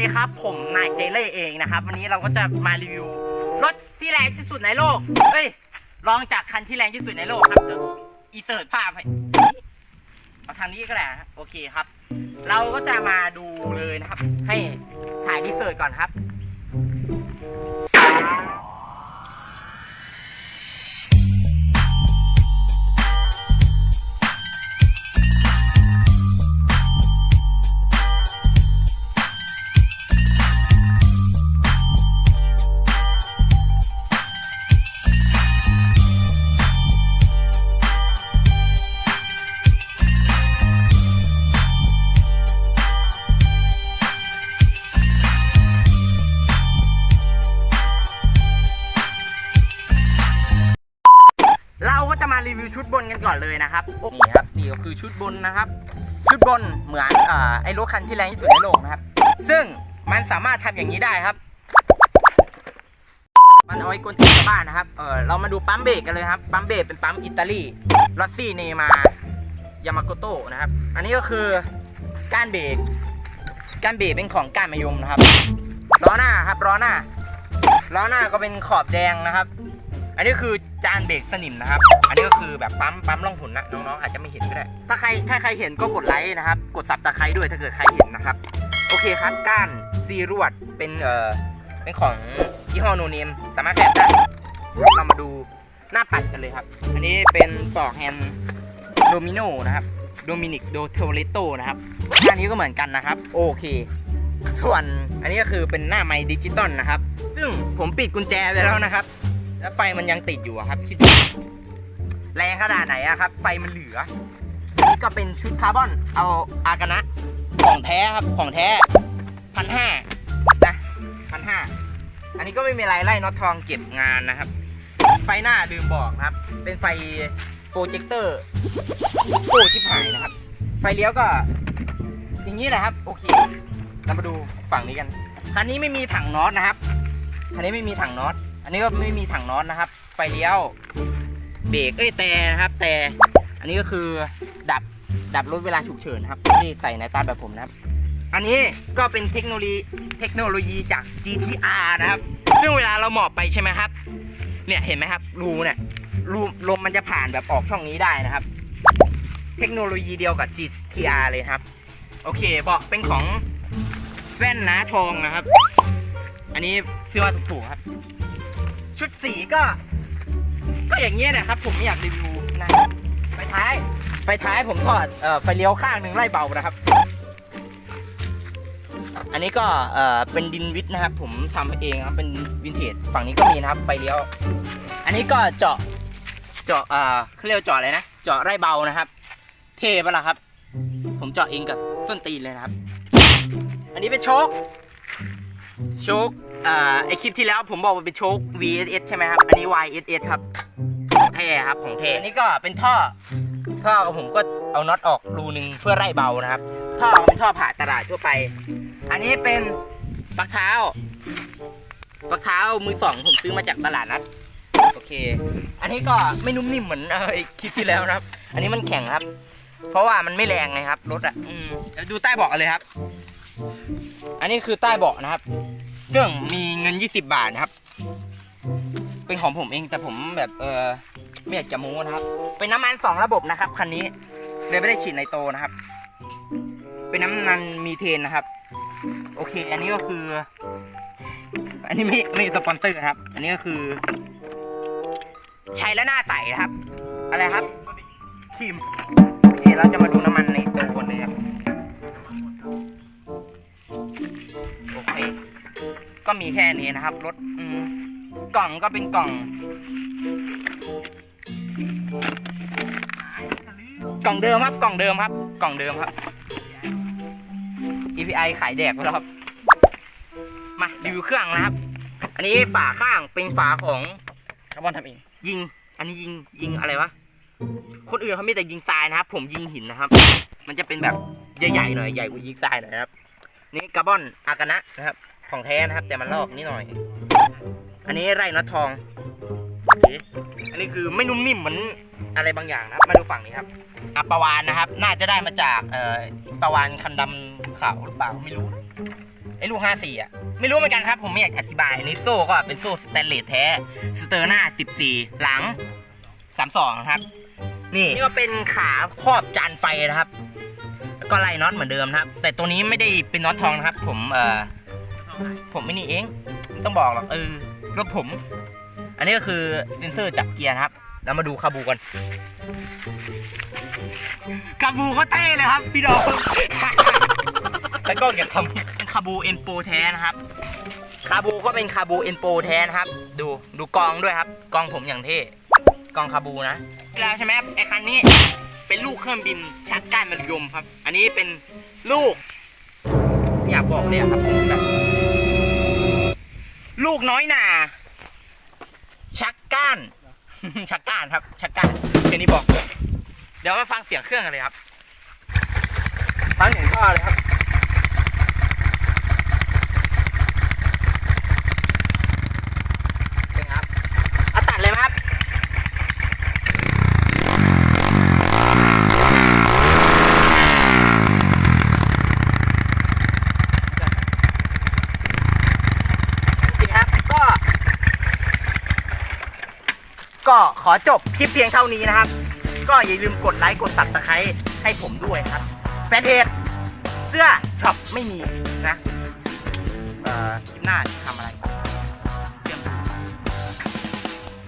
ดีครับ ผมนายเจเล่เองนะครับ วันนี้เราก็จะมารีวิวรถที่แรงที่สุดในโลกเฮ้ยลองจากคันที่แรงที่สุดในโลกครับเดี๋ยวอีเสิร์ตภาพให้เอาทางนี้ก็ได้ฮะโอเคครับ เราก็จะมาดูเลยนะครับ ให้ถ่ายดีเสิร์ตก่อนครับ ชุดบนกันก่อนเลยนะครับนี่ครับนี่ก็คือชุดบนนะครับ ชุดบนเหมือนอไอ้รถคันที่แรงที่สุดในโลกนะครับ ซึ่งมันสามารถทำอย่างนี้ได้ครับ มันเอาไว้กวนตีบ้านนะครับเออเรามาดูปั๊มเบรกกันเลยครับปั๊มเบรกเป็นปั๊มอิตาลีลอสซี่เนมายามาโกโต้นะครับ อันนี้ก็คือก้านเบรกก้านเบรกเป็นของก้านมะยมนะครับล้อหน้าครับล้อหน้าล้อหน้าก็เป็นขอบแดงนะครับ อันนี้คือจานเบรกสนิมนะครับ อันนี้ก็คือแบบปั๊มปั๊มล่องหุ่นนะน้องๆอาจจะไม่เห็นก็ได้ ถ้าใครถ้าใครเห็นก็กดไลค์นะครับ กดซับตะไคร้ด้วยถ้าเกิดใครเห็นนะครับ โอเคครับก้านซีรวดเป็นเอ่อเป็นของยี่ห้อโนเนมสามารถแขวนได้เรามาดูหน้าปัดกันเลยครับ อันนี้เป็นปลอกแฮนด์โดมิโนนะครับโดมินิกโดเทเลโตนะครับหน้านี้ก็เหมือนกันนะครับ โอเค ส่วนอันนี้ก็คือเป็นหน้าไม้ดิจิตอลนะครับ ซึ่งผมปิดกุญแจไปแล้วนะครับ แล้วไฟมันยังติดอยู่อะครับคิดแรงขนาดไหนอะครับ ไฟมันเหลืออันนี้ก็เป็นชุดคาร์บอนเอาอากานะของแท้ครับของแท้พันห้านะพันห้าอันนี้ก็ไม่มีอะไรไล่น็อตทองเก็บงานนะครับ ไฟหน้าลืมบอกนะครับ เป็นไฟโปรเจคเตอร์โอ้ชิบหายนะครับ ไฟเลี้ยวก็ อย่างนี้นะครับ โอเคเรามาดูฝั่งนี้กันคันนี้ไม่มีถังน็อตนะครับคันนี้ไม่มีถังน็อต อันนี้ก็ไม่มีถังน็อตนะครับ ไฟเลี้ยว เบรก เอ้ย แต่นะครับ แต่ อันนี้ก็คือดับ ดับรถเวลาฉุกเฉินครับ ที่ใส่ในตาแบบผมนะครับ อันนี้ก็เป็นเทคโนโลยี เทคโนโลยีจาก GTR นะครับ ซึ่งเวลาเราหมอบไปใช่ไหมครับ เนี่ยเห็นไหมครับ รูเนี่ย รูลมมันจะผ่านแบบออกช่องนี้ได้นะครับ เทคโนโลยีเดียวกับ GTR เลยครับ โอเคเบาะเป็นของแว่นน้าทองนะครับ อันนี้ซื้อมาถูกๆครับ ชุดสีก็ ก็อย่างเงี้ยนะครับ ผมไม่อยากรีวิวนะไฟท้าย ไฟท้ายผมถอดเอ่อไฟเลี้ยวข้างหนึ่งไล่เบานะครับ อันนี้ก็เอ่อเป็นดินวิทนะครับ ผมทำเองครับเป็นวินเทจฝั่งนี้ก็มีนะครับไฟเลี้ยว อันนี้ก็เจาะเจาะเอ่อเขาเรียกว่าเจาะอะไรนะเจาะไร่เบานะครับ เทปะล่ะครับ ผมเจาะเองกับส้นตีนเลยนะครับ อันนี้เป็นโชค โชคอ่าไอคลิปที่แล้วผมบอกว่าเป็นโชค VSS ใช่ไหมครับ อันนี้ YSS ครับแท้ครับของแท้อันนี้ก็เป็นท่อ ท่อของผมก็เอาน็อตออกรูหนึ่งเพื่อไล่เบานะครับ ท่อเป็นท่อผ่าตลาดทั่วไป อันนี้เป็นปลักเท้าปลักเท้ามือสองผมซื้อมาจากตลาดนัดโอเค อันนี้ก็ไม่นุ่มนิ่มเหมือนไอคลิปที่แล้วนะครับ อันนี้มันแข็งครับ เพราะว่ามันไม่แรงไงครับรถอะอืมเดี๋ยวดูใต้เบาะเลยครับ อันนี้คือใต้เบาะนะครับ เครื่องมีเงิน 20 บาทนะครับ เป็นของผมเองแต่ผมแบบเออไม่อยากจะโม้นะครับ เป็นน้ำมันสองระบบนะครับคันนี้เลยไม่ได้ฉีดในโตนะครับ เป็นน้ำมันมีเทนนะครับ โอเค อันนี้ก็คือ อันนี้ไม่ไม่สปอนเซอร์นะครับ อันนี้ก็คือ ใช้แล้วหน้าใสนะครับ อะไรครับครีมโอเคเราจะมาดูน้ำมันในตัวคนเลยครับ ก็มีแค่นี้นะครับรถอืมกล่องก็เป็นกล่อง กล่องเดิมครับ กล่องเดิมครับ กล่องเดิมครับ EPI ขายแดกไปแล้วครับ มารีวิวเครื่องนะครับ อันนี้ฝาข้างเป็นฝาของคาร์บอนทำเองยิง อันนี้ยิงยิงอะไรวะ คนอื่นเขามีแต่ยิงทรายนะครับ ผมยิงหินนะครับ มันจะเป็นแบบใหญ่ๆหน่อยใหญ่กว่ายิงทรายหน่อยนะครับ นี่คาร์บอนอากานะนะครับ ของแท้นะครับ แต่มันลอกนิดหน่อย อันนี้ไร่น็อตทองอันนี้คือไม่นุ่มนิ่มเหมือนอะไรบางอย่างนะครับ มาดูฝั่งนี้ครับอัปปวานนะครับ น่าจะได้มาจากเอ่อปวานคันดำขาวหรือเปล่าไม่รู้ไอ้ลูก54อะ ไม่รู้เหมือนกันครับ ผมไม่อยากอธิบายอันนี้โซ่ก็เป็นโซ่สแตนเลสแท้สเตอร์หน้า14หลัง32นะครับ นี่นี่ก็เป็นขาครอบจานไฟนะครับ ก็ไล่น็อตเหมือนเดิมนะครับ แต่ตัวนี้ไม่ได้เป็นน็อตทองนะครับ ผมเอ่อ ผมไม่นี่เองไม่ต้องบอกหรอกเออรถผม อันนี้ก็คือเซนเซอร์จับเกียร์นะครับแล้วมาดูคาบูกันคาบูก็เท่เลยครับ พี่ดองแล้วก็เกี่ยวกับคาบูเอ็นโปแท้นะครับคาบูก็เป็นคาบูเอ็นโปแท้นะครับ ดูดูกองด้วยครับ กองผมอย่างเท่กองคาบูนะแล้วใช่ไหมครับไอ้คันนี้ เป็นลูกเครื่องบินชักก้านมรยมครับ อันนี้เป็นลูกไม่อยากบอกเลยอะครับผมแบบ ลูกน้อยหนาชักก้าน ชักก้านครับ ชักก้านแค่นี้บอก เดี๋ยวมาฟังเสียงเครื่องกันเลยครับ ฟังเสียงท่อเลยครับ เป็นไงครับเอาตัดเลยไหมครับ โอเคครับ ก็ ก็ข อจบคลิปเพียงเท่านี้นะครับ ก็อย่าลืมกดไลค์กดสับตะไคร้ให้ผมด้วยครับ แฟนเพจเสื้อช็อปไม่มีนะคลิปหน้าจะทำอะไร